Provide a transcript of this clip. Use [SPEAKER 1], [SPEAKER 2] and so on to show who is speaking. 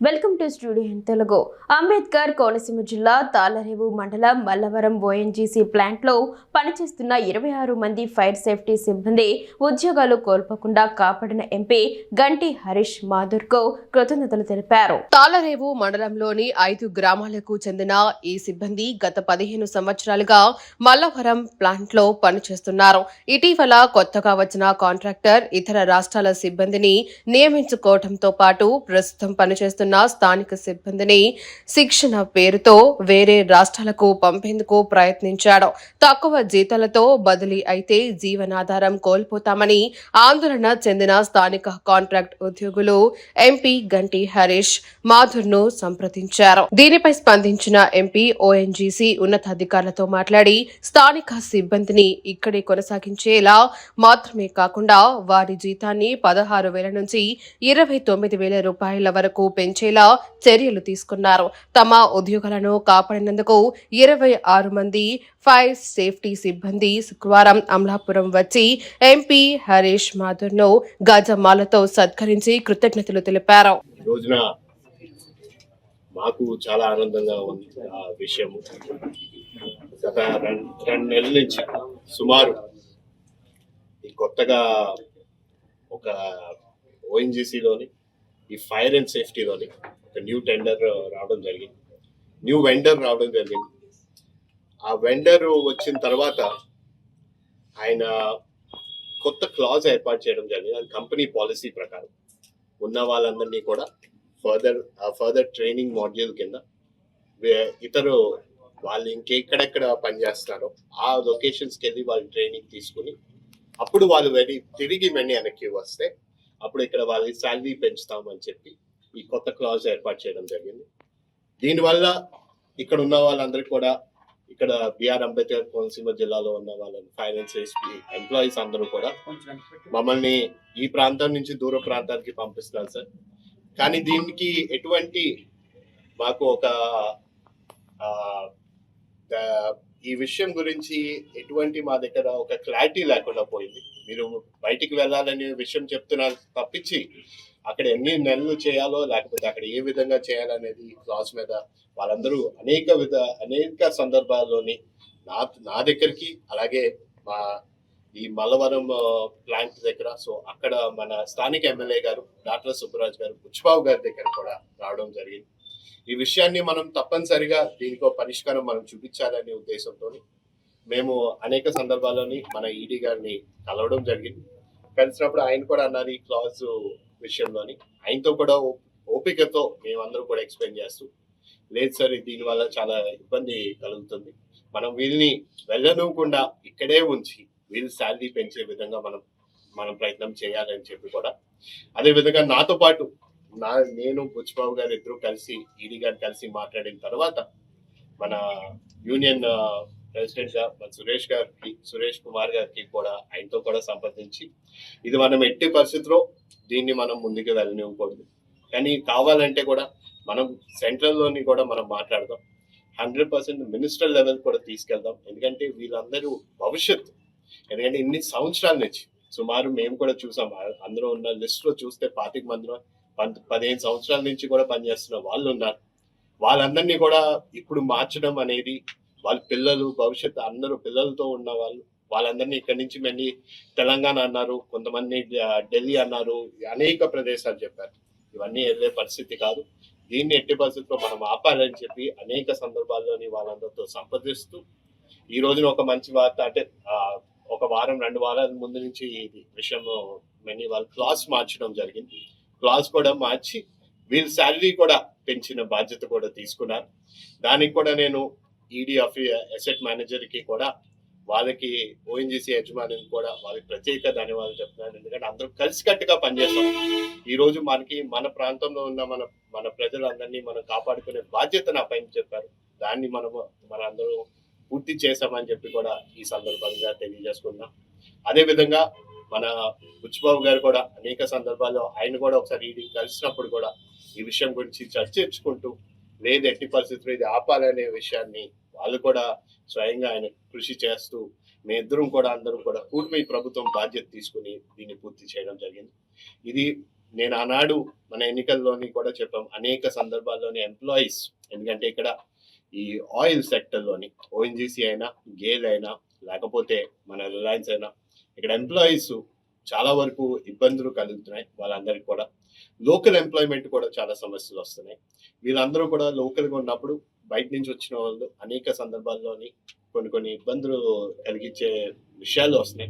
[SPEAKER 1] Welcome to studio in Telugu. Ambedkar Konaseema జిల్లా తాళరేవు మండలం Mallavaram ONGC ప్లాంట్లో పనిచేస్తున్న ఇరవై ఆరు మంది ఫైర్ సేఫ్టీ సిబ్బంది ఉద్యోగాలు కోల్పోకుండా కాపాడిన ఎంపీ గంటి హరీష్ మాధుర్కు కృతజ్ఞతలు తెలిపారు. తాళరేవు మండలంలోని ఐదు గ్రామాలకు చెందిన ఈ సిబ్బంది గత పదిహేను సంవత్సరాలుగా మల్లవరం ప్లాంట్లో పనిచేస్తున్నారు. ఇటీవల కొత్తగా వచ్చిన కాంట్రాక్టర్ ఇతర రాష్ట్రాల సిబ్బందిని నియమించుకోవడంతో పాటు ప్రస్తుతం పనిచేస్తున్న స్థానిక సిబ్బందిని శిక్షణ పేరుతో వేరే రాష్ట్రాలకు పంపేందుకు ప్రయత్నించాడు. తక్కువ జీతాలతో బదిలీ అయితే జీవనాధారం కోల్పోతామని ఆందోళన చెందిన స్థానిక కాంట్రాక్ట్ ఉద్యోగులు ఎంపీ గంటి హరీష్ మాథుర్ను సంప్రదించారు. దీనిపై స్పందించిన ఎంపీ ఓఎన్జీసీ ఉన్నతాధికారులతో మాట్లాడి స్థానిక సిబ్బందిని ఇక్కడే కొనసాగించేలా మాత్రమే కాకుండా వారి జీతాన్ని పదహారు వేల నుంచి ఇరవై తొమ్మిది వేల రూపాయల వరకు పెంచేలా చర్యలు తీసుకున్నారు. తమ ఉద్యోగాలను కాపాడినందుకు ఇరవై ఆరు మంది ఫైర్ సేఫ్టీ సిబ్బంది శుక్రవారం అమలాపురం వచ్చి ఎంపీ హరీష్ మాధుర్ను గజమాలతో సత్కరించి కృతజ్ఞతలు తెలిపారు.
[SPEAKER 2] రోజున మాకు చాలా ఆనందంగా ఉంది ఆ విషయం. గత రెండు రెండు నెలల నుంచి సుమారు కొత్తగా ఒక ఓఎన్జిసిలోని ఈ ఫైర్ అండ్ సేఫ్టీలోని ఒక న్యూ టెండర్ uh, రావడం జరిగింది. న్యూ వెండర్ రావడం జరిగింది. ఆ వెండర్ వచ్చిన తర్వాత ఆయన కొత్త క్లాజ్ ఏర్పాటు చేయడం జరిగింది. అది కంపెనీ పాలసీ ప్రకారం. ఉన్న వాళ్ళందరినీ కూడా ఫర్దర్ ఫర్దర్ ట్రైనింగ్ మాడ్యూల్ కింద ఇతరు వాళ్ళు ఇంకెక్కడెక్కడ పనిచేస్తున్నారో ఆ లొకేషన్స్కి వెళ్ళి వాళ్ళు ట్రైనింగ్ తీసుకుని అప్పుడు వాళ్ళు వెళ్ళి తిరిగి మళ్ళీ వెనక్కి వస్తే అప్పుడు ఇక్కడ వాళ్ళకి శాలరీ పెంచుతామని చెప్పి ఈ కొత్త క్లాజ్ ఏర్పాటు చేయడం జరిగింది. దీనివల్ల ఇక్కడ ఉన్న వాళ్ళందరికీ కూడా ఇక్కడ బిఆర్ అంబేద్కర్ కోనసీమ జిల్లాలో ఉన్న వాళ్ళని ఫైనాన్స్ ఎంప్లాయీస్ అందరూ కూడా మమ్మల్ని ఈ ప్రాంతం నుంచి దూర ప్రాంతానికి పంపిస్తున్నారు సార్. కానీ దీనికి ఎటువంటి మాకు ఒక ఈ విషయం గురించి ఎటువంటి మా దగ్గర ఒక క్లారిటీ లేకుండా పోయింది. మీరు బయటికి వెళ్ళాలనే విషయం చెప్తున్నారు తప్పించి అక్కడ ఎన్ని నెలలు చేయాలో లేకపోతే అక్కడ ఏ విధంగా చేయాలనేది క్లాస్ మీద వాళ్ళందరూ అనేక విధ అనేక సందర్భాల్లోని నా నా దగ్గరికి అలాగే మా ఈ మల్లవరం ప్లాంట్ దగ్గర. సో అక్కడ మన స్థానిక ఎమ్మెల్యే గారు డాక్టర్ సుబ్బరాజ్ గారు పుష్పాబు గారి దగ్గర కూడా రావడం జరిగింది. ఈ విషయాన్ని మనం తప్పనిసరిగా దీనికో పరిష్కారం మనం చూపించాలనే ఉద్దేశంతో మేము అనేక సందర్భాల్లోని మన ఈడీ గారిని కలవడం జరిగింది. కలిసినప్పుడు ఆయన కూడా అన్నారు ఈ క్లాజ్ విషయంలోని. ఆయనతో కూడా ఓ- ఓపికతో మేమందరూ కూడా ఎక్స్ప్లెయిన్ చేస్తూ లేదు సార్ దీనివల్ల చాలా ఇబ్బంది కలుగుతుంది. మనం వీళ్ళని వెళ్ళనివ్వకుండా ఇక్కడే ఉంచి వీళ్ళు శాలరీ పెంచే విధంగా మనం మనం ప్రయత్నం చేయాలని చెప్పి కూడా. అదే విధంగా నాతో పాటు నా నేను బుచ్చిబాబు గారు ఇద్దరు కలిసి ఈడీ గారు కలిసి మాట్లాడిన తర్వాత మన యూనియన్ ప్రెసిడెంట్గా మన సురేష్ గారికి సురేష్ కుమార్ గారికి కూడా ఆయనతో కూడా సంప్రదించి ఇది మనం ఎట్టి పరిస్థితిలో దీన్ని మనం ముందుకు వెళ్ళనివ్వకూడదు. కానీ కావాలంటే కూడా మనం సెంట్రల్లోని కూడా మనం మాట్లాడదాం. హండ్రెడ్ పర్సెంట్ మినిస్టర్ లెవెల్ కూడా తీసుకెళ్దాం. ఎందుకంటే వీళ్ళందరూ భవిష్యత్తు. ఎందుకంటే ఇన్ని సంవత్సరాల నుంచి సుమారు మేము కూడా చూసాం. అందరూ అందులో ఉన్న లిస్ట్లో చూస్తే పాతిక మందిలో పంత- పదిహేను సంవత్సరాల నుంచి కూడా పనిచేస్తున్న వాళ్ళు ఉన్నారు. వాళ్ళందరినీ కూడా ఇప్పుడు మార్చడం అనేది వాళ్ళ పిల్లలు భవిష్యత్తు అందరూ పిల్లలతో ఉన్న వాళ్ళు వాళ్ళందరినీ ఇక్కడి నుంచి మళ్ళీ తెలంగాణ అన్నారు కొంతమంది ఢిల్లీ అన్నారు అనేక ప్రదేశాలు చెప్పారు. ఇవన్నీ వెళ్ళే పరిస్థితి కాదు. దీన్ని ఎట్టి పరిస్థితిలో మనం ఆపాలని చెప్పి అనేక సందర్భాల్లోని వాళ్ళందరితో సంప్రదిస్తూ ఈ రోజున ఒక మంచి వార్త అంటే ఒక వారం రెండు వారాల ముందు నుంచి ఇది విషయం మళ్ళీ వాళ్ళు క్లాస్ మార్చడం జరిగింది. క్లాస్ కూడా మార్చి వీళ్ళ శాలరీ కూడా పెంచిన బాధ్యత కూడా తీసుకున్నారు. దానికి కూడా నేను ఈడీ ఆఫ్ అసెట్ మేనేజర్కి కూడా వాళ్ళకి ఓఎన్జీసీ యజమానికి కూడా వాళ్ళకి ప్రత్యేక ధన్యవాదాలు చెప్తున్నాను. ఎందుకంటే అందరూ కలిసికట్టుగా పనిచేస్తాం. ఈ రోజు మనకి మన ప్రాంతంలో ఉన్న మన మన ప్రజలందరినీ మనం కాపాడుకునే బాధ్యత నా పైన చెప్పారు. దాన్ని మనము మన అందరూ పూర్తి చేశామని చెప్పి కూడా ఈ సందర్భంగా తెలియజేసుకున్నాం అదే విధంగా మన బుచ్చిబాబు గారు కూడా అనేక సందర్భాల్లో ఆయన కూడా ఒకసారి ఈడీ కలిసినప్పుడు కూడా ఈ విషయం గురించి చర్చించుకుంటూ లేదు ఎట్టి పరిస్థితుల్లో ఇది ఆపాలనే విషయాన్ని వాళ్ళు కూడా స్వయంగా ఆయన కృషి చేస్తూ మేమిద్దరం కూడా అందరూ కూడా కూటమి ప్రభుత్వం బాధ్యత తీసుకుని దీన్ని పూర్తి చేయడం జరిగింది. ఇది నేను ఆనాడు మన ఎన్నికల్లోని కూడా చెప్పాం అనేక సందర్భాల్లోని ఎంప్లాయీస్ ఎందుకంటే ఇక్కడ ఈ ఆయిల్ సెక్టర్లోని ఓఎన్జీసీ అయినా గేల్ అయినా లేకపోతే మన రిలయన్స్ అయినా ఇక్కడ ఎంప్లాయీస్ చాలా వరకు ఇబ్బందులు కలుగుతున్నాయి వాళ్ళందరికీ కూడా. లోకల్ ఎంప్లాయ్మెంట్ కూడా చాలా సమస్యలు వస్తున్నాయి. వీళ్ళందరూ కూడా లోకల్గా ఉన్నప్పుడు బయట నుంచి వచ్చిన వాళ్ళు అనేక సందర్భాల్లోని కొన్ని కొన్ని ఇబ్బందులు కలిగించే విషయాలు వస్తున్నాయి.